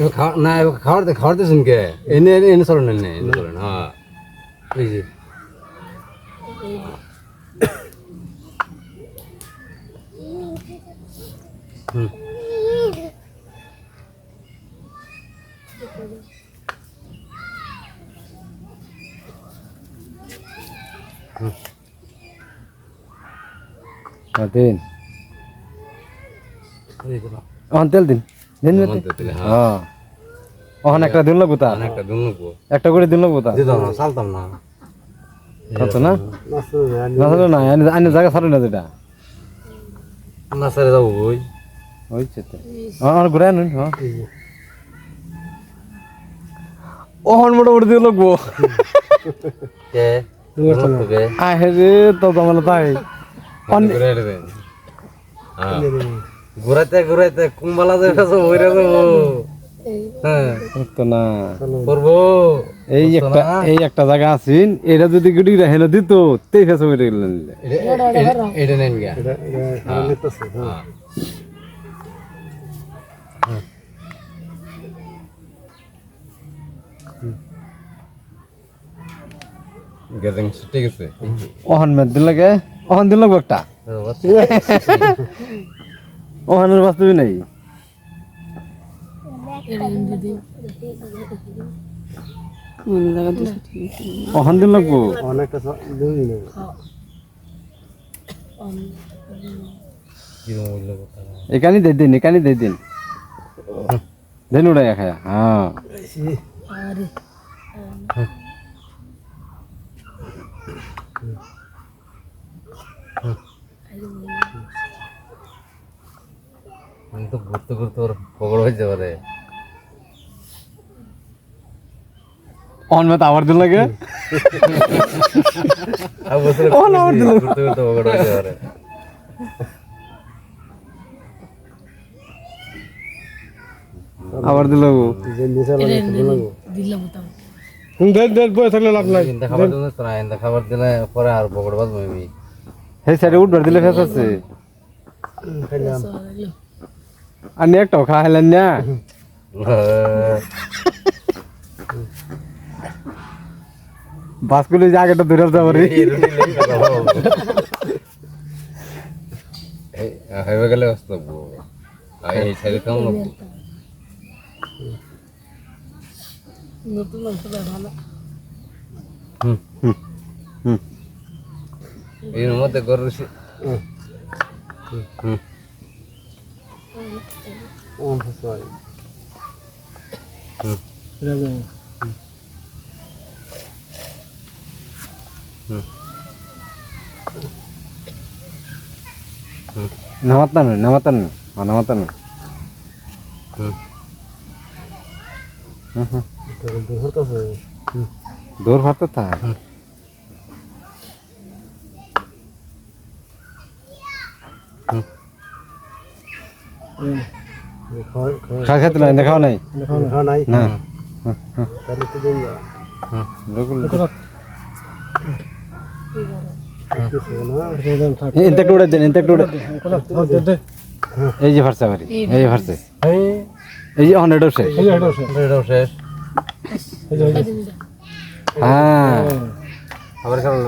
ಇವಾಗ ಖಾ ನಾ ಇವಾಗ ಕಾಡ್ದೆ ಕಾಡ್ದೆ ಸುಮ್ಕೆ ಎಣ್ಣೆ ಎಣ್ಣೆ ಎಣ್ಣೆ ಸರೋಣ ಎಣ್ಣೆ ಎಣ್ಣೆ ಸರೋಣ ಹಾಂ ಈಜಿ ಹ್ಞೂ दिन तेल दिन হ্যাঁ। একটা দিন লাগবো তা? একটা করে দিন লাগবো তা? চালতাম না। কত না? না না আইনে জায়গা ছাড়ো না যেটা। না সারে যাব ওই হয়েছে তো। আমার ঘুরে আনুন হ্যাঁ অহন মোটামুটি দিয়ে লাগবো। কে? কে? আহে রে তো তোমার তাই। হ্যাঁ। ঘুরাইতে ঘুরাইতে কুম্বালা যাবে ওইরা যাব হ্যাঁ। তো না। করব। এই একটা এই একটা জায়গা আছেন এটা যদি গুটি হেলে দিত তেই ফেসে উঠে গেলেন এটা- এটা- এটা নেন গা হ্যাঁ। গেজিং ঠিক আছে। অহন মেদ দিন লাগে অহন দিন লাগবো একটা। অহনের বাস্তবে নাই। অহন দিন লাগবো? হইল কথা এখানে দিয়ে দিন এখানে দিয়ে দিন। দিন উড়াই খায়া হ্যাঁ। তো ঘুরতে ঘুরতে ওর পকড় হয়ে যাবে রে অহন মেদ আবার দিন লাগে আর বছরে ঘুরতে ঘুরতে পকড় হয়ে যাবে রে আবার দিল ইন্দা খাবার দিলে তো না খাবার দিলে পরে আর পকড় বাজবো আমি সেই সাইডে উঠবার দিলে ফেস আছে। আর নিয়ে একটাও খাওয়া হেলেন না বাসগুলি যে আগেটা ধরে যাবো রে হয়ে গেলে আসতে এই সাইডে কেমন লাগবো হুম হুম এর মধ্যে গরু সে- হুম ओम हसवाय रवि నమతను నమతను నమతను దూర పడుతుందా Mm-hmm. খা খেতে নাই? দেখাও নাই। না। ইনতে উড়ে দেন ইনতে উড়ে এই যে ফারছে বাড়ি এই যে এই যে অনেক শেষ। এটাও শেষ। হ্যাঁ। আবার কেমন